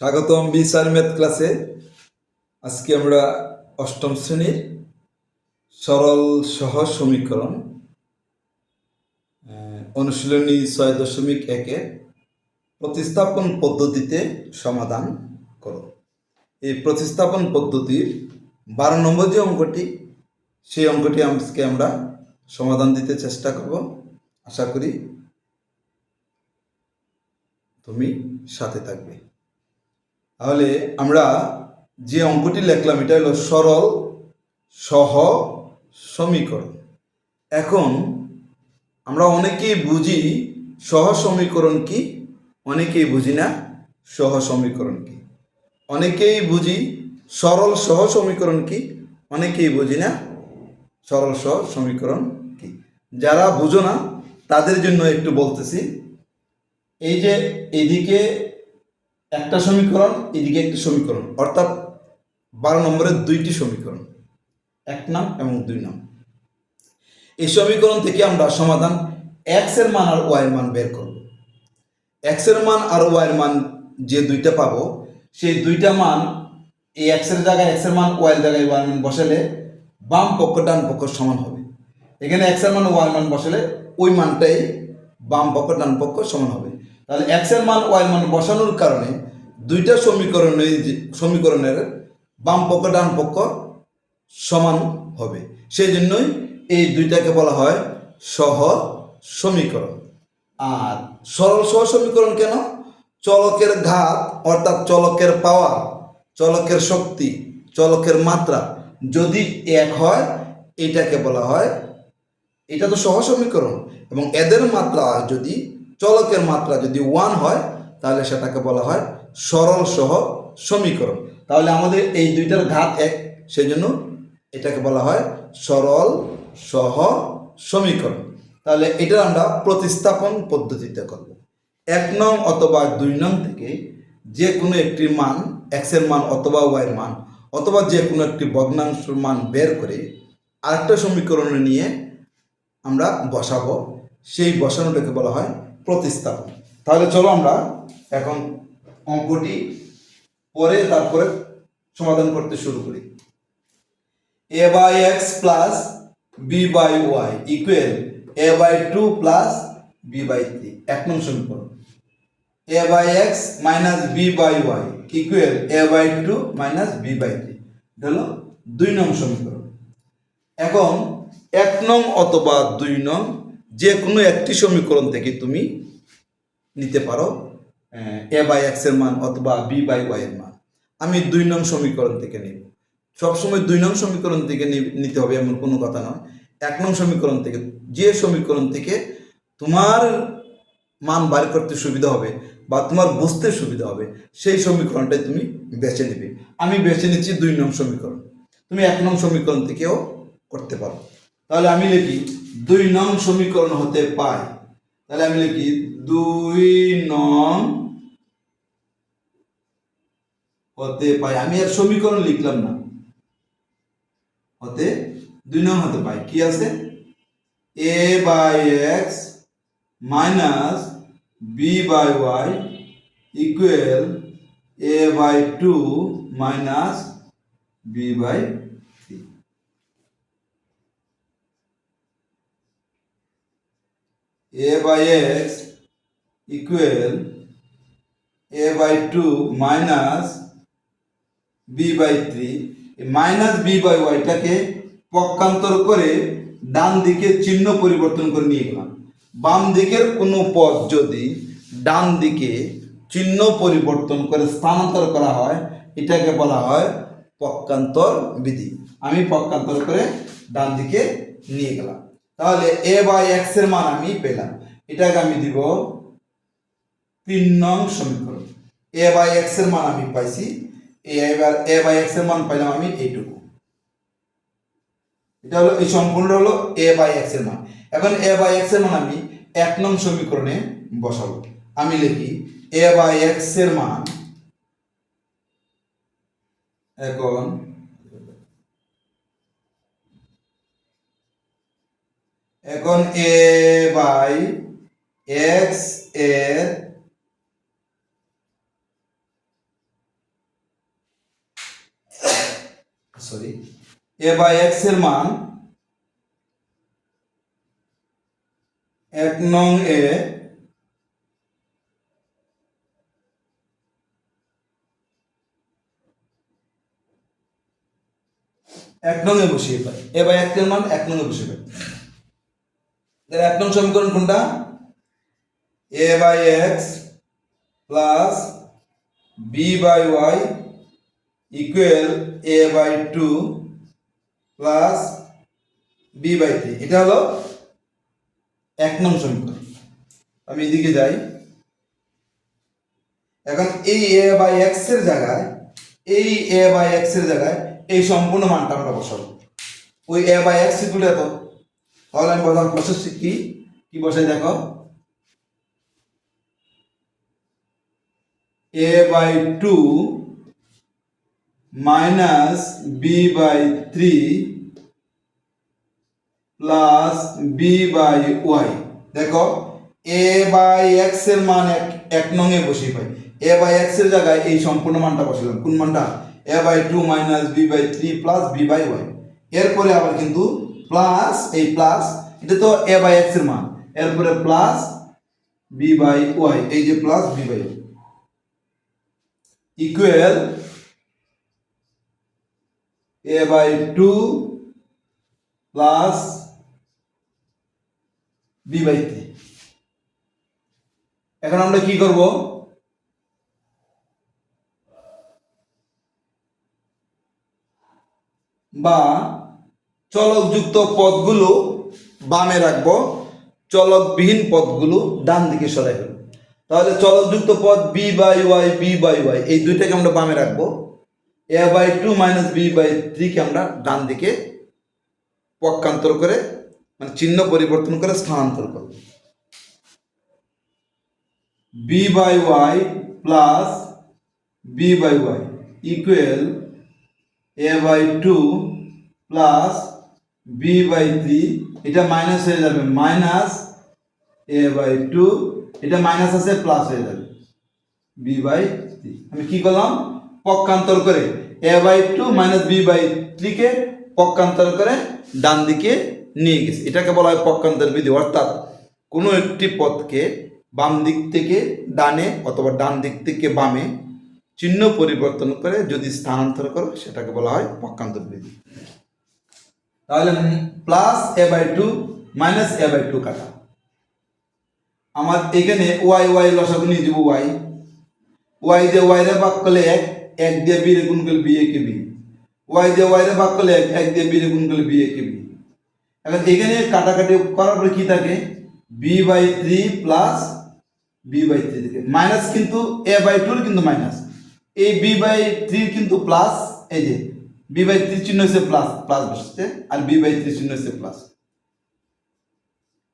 স্বাগতম বিসার ম্যাথ ক্লাসে। আজকে আমরা অষ্টম শ্রেণির সরল সহজ সমীকরণ অনুশীলনী ছয় দশমিক একে প্রতিস্থাপন পদ্ধতিতে সমাধান করো। এই প্রতিস্থাপন পদ্ধতির বারো নম্বর যে অঙ্কটি, সেই অঙ্কটি আজকে আমরা সমাধান দিতে চেষ্টা করব। আশা করি তুমি সাথে থাকবে। তাহলে আমরা যে অঙ্কটি লেখলাম, এটা হলো সরল, সহ, সমীকরণ। এখন আমরা অনেকেই বুঝি সহ সমীকরণ কি, অনেকেই বুঝি না সহ সমীকরণ কি। অনেকেই বুঝি সরল, সহ সমীকরণ কি, অনেকেই বুঝি না সরল, সহ সমীকরণ কি। যারা বুঝো না, তাদের জন্য একটু বলতেছি। এই যে এদিকে একটা সমীকরণ, এদিকে একটি সমীকরণ, অর্থাৎ বারো নম্বরের দুইটি সমীকরণ, এক নাম এবং দুই নাম। এই সমীকরণ থেকে আমরা সমাধান এক্সের মান আর ওয়াই এর মান বের করব। এক্সের মান আর ওয়াই এর মান যে দুইটা পাবো, সেই দুইটা মান এই এক্সের জায়গায় এক্সের মান ওয়াই এর জায়গায় ওয়াই মান বসালে বাম পক্ষ, ডান পক্ষ সমান হবে। এখানে এক্সের মান ওয়াই মান বসালে ওই মানটাই বাম পক্ষ, ডান পক্ষ সমান হবে। তাহলে এক্সের মান ওয়াই মান বসানোর কারণে দুইটা সমীকরণে সমীকরণের বাম পক্ষ, ডান পক্ষ সমান হবে। সেই জন্যই এই দুইটাকে বলা হয় সহ সমীকরণ। আর সরল সহ সমীকরণ কেন? চলকের ঘাত, অর্থাৎ চলকের পাওয়ার, চলকের শক্তি, চলকের মাত্রা যদি এক হয়, এটাকে বলা হয়, এটা তো সহ সমীকরণ এবং এদের মাত্রা যদি চলকের মাত্রা যদি ওয়ান হয়, তাহলে সেটাকে বলা হয় সরল সহ সমীকরণ। তাহলে আমাদের এই দুইটার ঘাত এক সেই জন্য এটাকে বলা হয় সরল সহ সমীকরণ। তাহলে এটা আমরা প্রতিস্থাপন পদ্ধতিতে করব। এক নং অথবা দুই নং থেকে যে কোনো একটি মান এক্সের মান অথবা ওয়াইয়ের মান, অথবা যে কোনো একটি ভগ্নাংশের মান বের করে আরেকটা সমীকরণে নিয়ে আমরা বসাবো। সেই বসানোটাকে বলা হয় প্রতিস্থাপন। তাহলে চলো আমরা এখন অঙ্কটি পরে তারপরে সমাধান করতে শুরু করি। A by x plus b by y equal a by two plus b by three এক নং সমীকরণ। A by x minus b by y equal a by two minus b by three হলো দুই নং সমীকরণ। এখন এক নং অথবা দুই নং যে কোনো একটি সমীকরণ থেকে তুমি নিতে পারো এ বাই এক্সের মান অথবা বি বাই ওয়াই এর মান। আমি দুই নং সমীকরণ থেকে নিব। সবসময় দুই নং সমীকরণ থেকে নিতে হবে এমন কোনো কথা নয়। এক নং সমীকরণ থেকে, যে সমীকরণ থেকে তোমার মান বার করতে সুবিধা হবে বা তোমার বুঝতে সুবিধা হবে, সেই সমীকরণটাই তুমি বেছে নেবে। আমি বেছে নিচ্ছি দুই নং সমীকরণ। তুমি এক নং সমীকরণ থেকেও করতে পারো। তাহলে আমি লিখি দুই নং সমীকরণ হতে পাই তাহলে আমি লিখি, দুই নং হতে পাই আমি আর সমীকরণ লিখলাম না। হতে, দুই নং হতে পাই কি আছে? A by x minus b by y equal a by two minus b by three a by x equal a by 2 minus b by 3 minus b by ওয়াইটাকে পক্ষান্তর করে ডান দিকে চিহ্ন পরিবর্তন করে নিয়ে গেলাম। বাম দিকের কোনো পদ যদি ডান দিকে চিহ্ন পরিবর্তন করে স্থানান্তর করা হয়, এটাকে বলা হয় পক্ষান্তর বিধি। আমি পক্ষান্তর করে ডান দিকে নিয়ে গেলাম। তাহলে এ বাই এক্সের মান আমি পেলাম। এটাকে আমি দিব তিন নং সমীকরণ। এ বাই এক্সের মান আমি পাইছি। এবার এ বাই এক্সের মান পাইলাম আমি এইটুকু। এটা হলো, এই সম্পূর্ণ হলো এ বাই এক্সের মান। এখন এ বাই এক্সের মান আমি এক নং সমীকরণে বসাবো। আমি লিখি এ বাই এক্সের মান, এখন এখন এ বাই এক্সের সরি এ বাই এক্সের মান এক নং এ এক নং এ বসিয়ে পাই এ বাই এক্সের মান এক নং এ বসিয়ে পাই তাহলে এক নং সমীকরণ কোনটা? A by x plus b by y equal a by two plus b by three এটা হলো এক নং সমীকরণ। আমি এদিকে যাই। এখন এই এ বাই এক্সের জায়গায়, এই এ বাই এক্সের জায়গায় এই সম্পূর্ণ মানটা আমরা বসাবো। ওই এ বাই এক্স ইকুয়াল এত? তাহলে আমি প্রধান প্রসেস কি? কি বসাই দেখো? A by two minus b by three plus b by y দেখো এ বাই এক্সের মান এক এক নঙে বসে পাই। এ বাই এক্সের জায়গায় এই সম্পূর্ণ মানটা বসালাম। কোন মানটা? A by two minus b by three plus b by y এরপরে আবার কিন্তু প্লাস এই প্লাস এটা তো এ বাই এক্সের মান। এরপরে প্লাস বি বাই ওয়াই এই যে plus b by equal a by two plus b by three এখন আমরা কি করব? বা চলকযুক্ত পদগুলো বামে রাখব, চলকবিহীন পদগুলো ডান দিকে সরাই ফেলব। তাহলে চলকযুক্ত পদ b by y b by y এই দুইটাকে আমরা বামে রাখব। A by two minus b by থ্রিকে আমরা ডান দিকে পক্ষান্তর করে মানে চিহ্ন পরিবর্তন করে স্থানান্তর করব। B by y plus b by y equal a by two plus b by three এটা মাইনাস হয়ে যাবে মাইনাস এ বাই টু এটা মাইনাস আছে প্লাস হয়ে যাবে। বি বাই থ্রি আমি কি করলাম? পক্ষান্তর করে a by two minus b by থ্রিকে পক্ষান্তর করে ডান দিকে নিয়ে গেছে। এটাকে বলা হয় পক্ষান্তর বিধি। অর্থাৎ কোনো একটি পথকে বাম দিক থেকে ডানে অথবা ডান দিক থেকে বামে চিহ্ন পরিবর্তন করে যদি স্থানান্তর করো, সেটাকে বলা হয় পক্ষান্তর বিধি। তাহলে plus a by two minus a by two কাটা। আমার এখানে ওয়াই ওয়াই লসাগু নিয়ে যাব ওয়াই ওয়াই দিয়ে ওয়াই রে ভাগ করলে এক এক দিয়ে বি রে গুণ করলে বি একে বি ওয়াই দিয়ে ওয়াই রে ভাগ করলে এক এক দিয়ে বি রে গুণ করলে বি একে বি এখন এখানে কাটাকাটি করার পরে কি থাকে? B by three plus b by three থেকে। মাইনাস কিন্তু এ বাই টুর কিন্তু মাইনাস এই বি বাই থ্রির কিন্তু প্লাস এই যে বি বাই থ্রি চিহ্ন হচ্ছে প্লাস প্লাস বসছে আর বি বাই থ্রি চিহ্ন হচ্ছে প্লাস।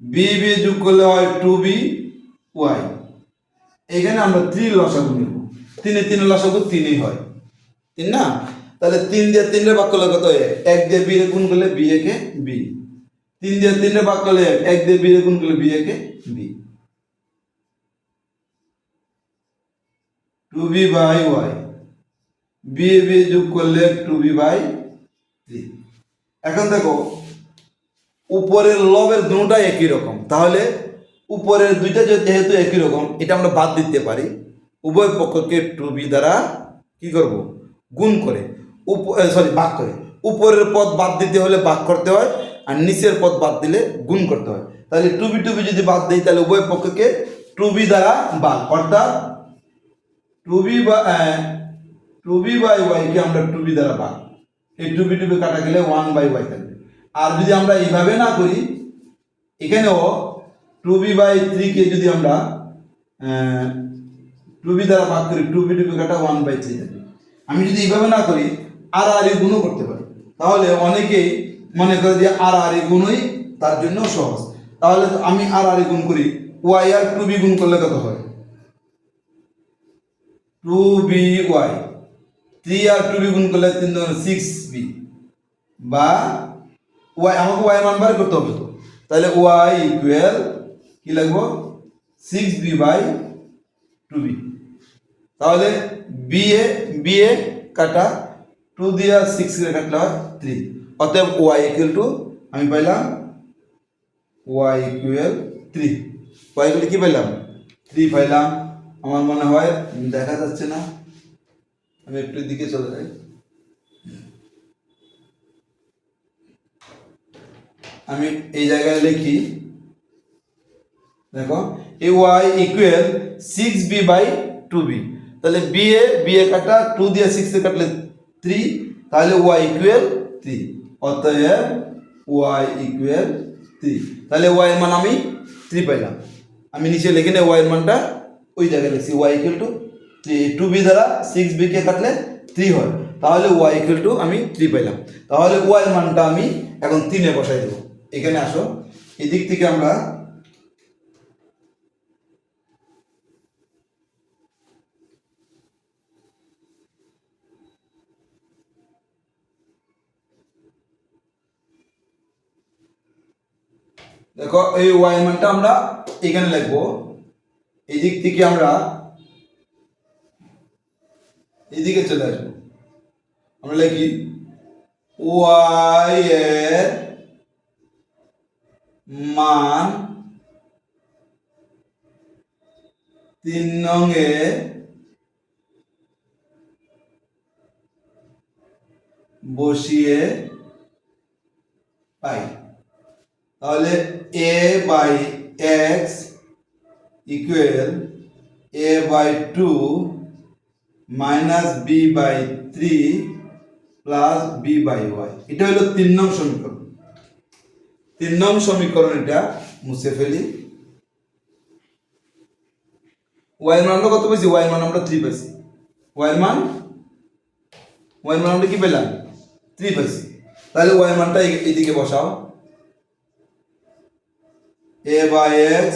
বি বি যোগ করলে হয় টু বি ওয়াই। এখানে আমরা থ্রি লসাগু নিব। তিনে তিন লসাগু তিনই হয়। তিন না? তাহলে তিন দিয়ে তিনটে ভাগ করলে কত এক দিয়ে বি গুণ করলে বি একে বি। তিন দিয়ে তিনটে ভাগ করলে এক, দিয়ে বি গুণ করলে বি একে b. Two b by y. B A b যোগ করলে টু বি বাই থ্রি এখন দেখো, উপরের লবের দুটাই একই রকম। তাহলে উপরের দুইটা যেহেতু একই রকম, এটা আমরা বাদ দিতে পারি। উভয় পক্ষকে টু বি দ্বারা কি করব? গুণ করে। সরি ভাগ করে। উপরের পদ বাদ দিতে হলে ভাগ করতে হয়, আর নিচের পদ বাদ দিলে গুণ করতে হয়। তাহলে টু বি টু বি যদি বাদ দিই, তাহলে উভয় পক্ষকে টু বি দ্বারা ভাগ। অর্থাৎ টু বি বা টু বি বাই ওয়াইকে আমরা টু বি দ্বারা ভাগ এই টু বি টু বি কাটা গেলে ওয়ান বাই ওয়াই থাকবে। আর যদি আমরা এইভাবে না করি, এখানেও টু বি বাই থ্রিকে যদি আমরা টু বি দ্বারা ভাগ করি টু বি টু বি কাটা ওয়ান বাই থ্রি থাকবে। আমি যদি এইভাবে না করি, আর আর গুণও করতে পারি। তাহলে অনেকেই মনে করে যে আর আর গুণই তার জন্য সহজ। তাহলে আমি আর আর গুণ করি ওয়াই আর টু বি গুণ করলে কত হয়? টু বি ওয়াই থ্রি আর টু বি গুণ করলে তিন ধরনের সিক্স বি বা ওয়াই আমাকে ওয়াই মান বার করতে হবে তো। তাহলে ওয়াই ইকুয়াল কি লাগবো? Six b by two b তাহলে বি এ বি এ কাটা টু দিয়ে সিক্স কাটলে হয় থ্রি অতএব ওয়াই ইকুয়াল টু আমি পাইলাম y equal three y equal কি পাইলাম? থ্রি পাইলাম। আমার মনে হয় দেখা যাচ্ছে না। আমি একটু দিকে চলে যাই। আমি এই জায়গায় লিখি, দেখো, এ y equal six b by two b তাহলে বি এ বি এ কাটা টু দিয়ে সিক্স এ কাটলে থ্রি তাহলে ওয়াই ইকুয়াল থ্রি অতএব ওয়াই ইকুয়াল থ্রি তাহলে ওয়াই এর মান আমি থ্রি পাইলাম। আমি নিচে লিখে নেই ওয়াই এর মানটা ওই জায়গায় লিখছি y equal two two b দ্বারা সিক্স বি কে কাটলে থ্রি হয়। তাহলে ওয়াই ইকুয়াল টু আমি থ্রি পাইলাম। তাহলে ওয়াই মানটা আমি এখন তিনে বসাই দেবো। এখানে আসো। এদিক থেকে আমরা দেখো, এই ওয়াই মানটা আমরা এখানে লিখব। এই দিক থেকে আমরা এদিকে চলে আসব। আমরা লিখি, ওয়াই এর মান তিন নঙে বসিয়ে পাই। তাহলে a by x equal a by two minus b by three plus b by y এটা হলো তিন নং সমীকরণ। তিন নং সমীকরণ এটা মুছে ফেলি। ওয়াই মান আমরা কত পেয়েছি? ওয়াই মান আমরা থ্রি পেয়েছি। ওয়াই মান? ওয়াই মান আমরা কি পেলাম? থ্রি পেয়েছি। তাহলে ওয়াই মানটা এই- এইদিকে বসাও। a by x,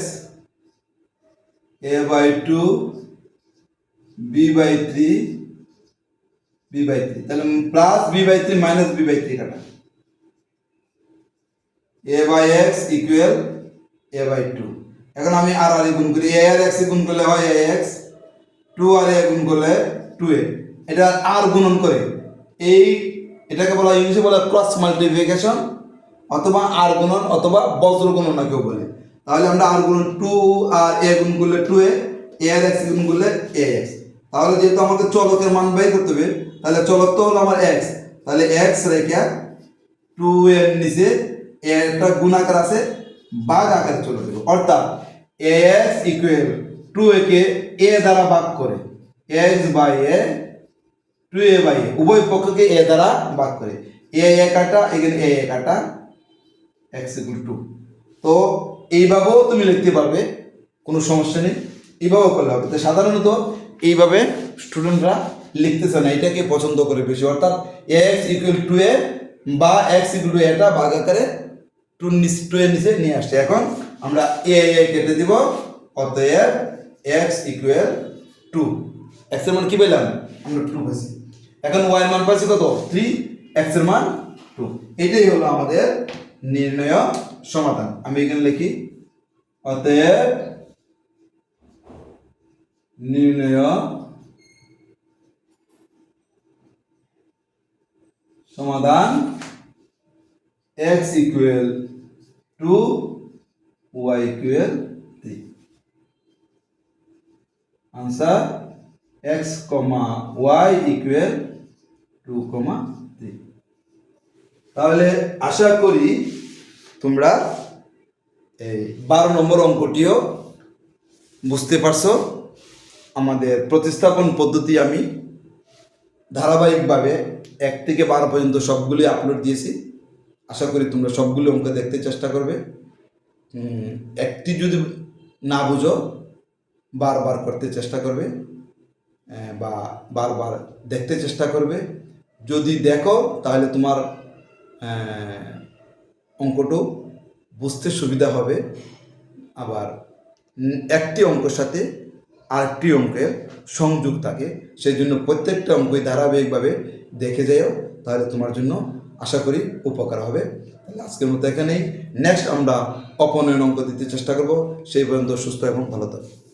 a by 2 b by 3 b by 3 তাহলে plus b by 3 minus b by 3 কাটা a by x equal a by 2 এখন আমি আর আর গুণ করি। A আর x এ গুণ করলে হয় ax 2 আর a গুণ করলে 2a এটা আর গুণন করে। এই এটাকে বলা ইংলিশে বলা ক্রস মাল্টিপ্লিকেশন অথবা আর গুণন অথবা বজ্র গুণন না কেউ বলে। তাহলে আমরা আর গুণন টু আর এ গুণ করলে টু এ এ আর এক্স গুণ করলে এ এক্স তাহলে যেহেতু আমাকে চলকের মান বের করতে হবে, তাহলে চলক তো হলো আমার এক্স তাহলে এক্স রেখে টু এর নিচে একটা গুণ আকার আছে বাঘ আকারে চলে যাবে। অর্থাৎ এক্স ইকুয়াল টু এ কে এ দ্বারা ভাগ করে x by a two a by a উভয় পক্ষকে এ দ্বারা ভাগ করে। এ এ কাটা এখানে এ এ কাটা এক্স ইকুয়াল টু তো এইভাবেও তুমি লিখতে পারবে, কোনো সমস্যা নেই। এইভাবেও করলে হবে। তো সাধারণত এইভাবে স্টুডেন্টরা লিখতেছে না, এটাকে পছন্দ করে বেশি। অর্থাৎ এক্স ইকুয়াল টু এ বা এক্স ইকুয়াল টু এটা ভাগ আকারে টু টু এর নিচে নিয়ে আসছে। এখন আমরা এ কেটে দিব, অতএব এক্স ইকুয়াল টু এক্সের মান কি পেলাম আমরা টু পাইছি। এখন ওয়াই মান পাইছি কত? থ্রি এক্সের মান টু এটাই হলো আমাদের নির্ণয় সমাধান। আমি এখানে লিখি, অতএব নির্ণয় সমাধান x equal two y equal three answer x comma y equal two comma three তাহলে আশা করি তোমরা এই বারো নম্বর অঙ্কটিও বুঝতে পারছ। আমাদের প্রতিস্থাপন পদ্ধতি আমি ধারাবাহিকভাবে এক থেকে বারো পর্যন্ত সবগুলি আপলোড দিয়েছি। আশা করি তোমরা সবগুলো অঙ্ক দেখতে চেষ্টা করবে। একটি যদি না বুঝো বারবার করতে চেষ্টা করবে বা বারবার দেখতে চেষ্টা করবে। যদি দেখো তাহলে তোমার আহ, অঙ্কটাও বুঝতে সুবিধা হবে। আবার একটি অঙ্কর সাথে আরেকটি অঙ্কের সংযোগ থাকে সেই জন্য প্রত্যেকটা অঙ্কই ধারাবাহিকভাবে দেখে যাও তাহলে তোমার জন্য আশা করি উপকার হবে। তাহলে আজকের মতো এখানেই। নেক্সট আমরা অপনয়ন অঙ্ক দিতে চেষ্টা করব। সেই পর্যন্ত সুস্থ এবং ভালো থাকো।